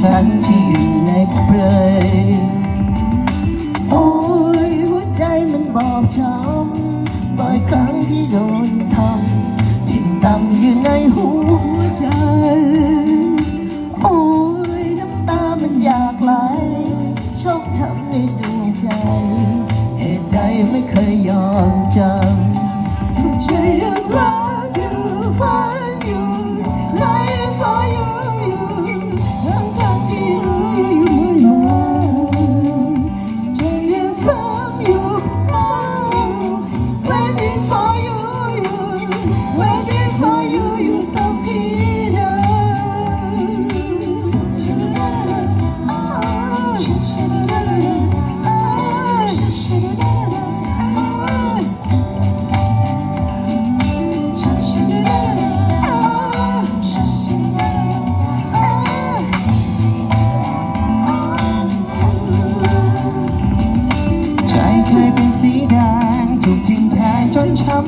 ฉันที่อยู่ในเปลยโอ้ยหัวใจมันบอบช้ำบ่อยครั้งที่โดนทำทิ่ต่ำอยู่ในหัวใจ โอ้ยน้ำตามันอยากไหลชอกช้ำในดวงใจ เหตุใดไม่เคยยอมจำใจยังรัก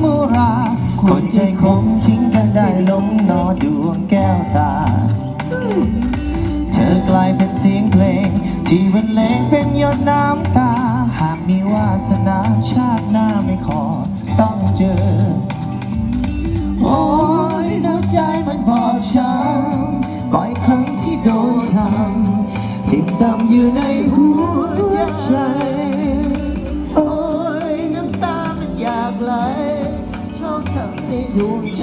มุรา คนใจคมทิ้งกันได้ลงนอดวงแก้วตา เธอกลายเป็นเสียงเพลง ที่บรรเลงเป็นหยดน้ำตา หากมีวาสนาชาติหน้าไม่ขอต้องเจอ โอ้ยน้ำใจมันบอบช้ำบ่อยครั้งที่โดนทำทิ่มดำอยู่ในหัวใจ ในดวงใจ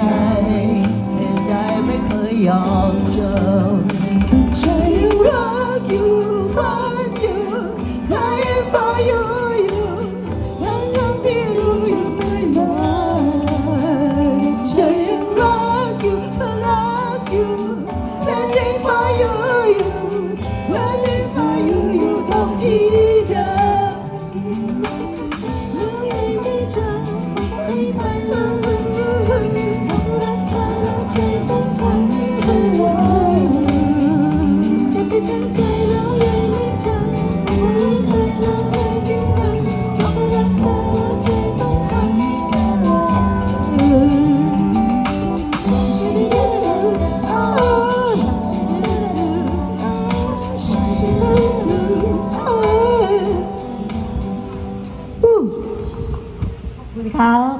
เหตุใจไม่เคยยอมเจำใจยังรักอยู่ฝันอยู่ crying for you you ยังยังที่รู้อยู่ไม่มาใจยังรักอยู่รักอยู่ waiting for you you waiting for you อยู่ตรงที่เดิมขอ บ